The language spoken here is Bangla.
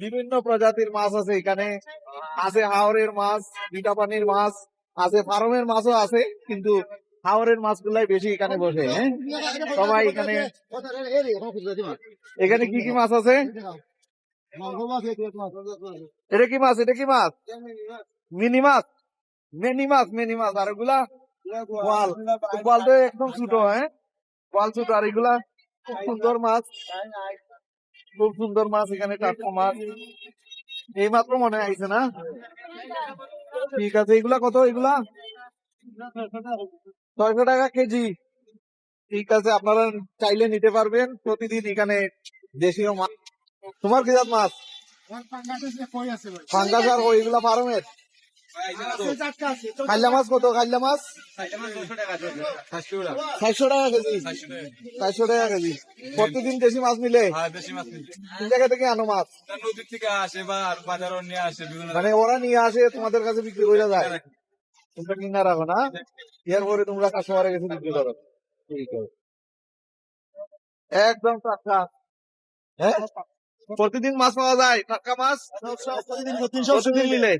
বিভিন্ন প্রজাতির মাছ আছে এখানে। আছে হাওরের মাছ মিঠা পানির মাছ আছে ফার্মের মাছও আছে কিন্তু হাওরের মাছগুলাই বেশি এখানে বসে হ্যাঁ? সবাই এখানে এখানে কি কি মাছ আছে? এটা কি মাছ? এটা কি মাছ? মিনি মাছ। মেনি মাছ মেনি মাছ। আর এগুলা ওয়াল ওয়াল তো একদম ছোট হ্যাঁ? ওয়াল ছোট আর এগুলা খুব সুন্দর মাছ। খুব সুন্দর মাছ এখানে টাটকা মাছ। এই মাত্র মনে আইছে না? ঠিক আছে এগুলা কত এগুলা ছয়শো টাকা কেজি। ঠিক আছে আপনারা চাইলে নিতে পারবেন প্রতিদিন এখানে দেশীয় মাছ। তোমার কি জাত মাছ? ফাঙ্গাস আর ওইগুলা ফার্মের? খাইলা মাছ কত? খাইলা মাছ? চারশো টাকা কেজি। চারশো টাকা কেজি। প্রতিদিন দেশি মাছ মিলে? কোন জায়গা থেকে আনো মাছ? নদীর থেকে আসে বা আর নিয়ে আসে মানে ওরা নিয়ে আসে তোমাদের কাছে বিক্রি করে যায়। তোমরা কিনা রাখো না। এরপরে তোমরা কাস্টমারের কাছে বিক্রি করো। ঠিক আছে একদম টাটকা। হ্যাঁ? প্রতিদিন মাছ পাওয়া যায় টাটকা মাছ? প্রতিদিন মিলে।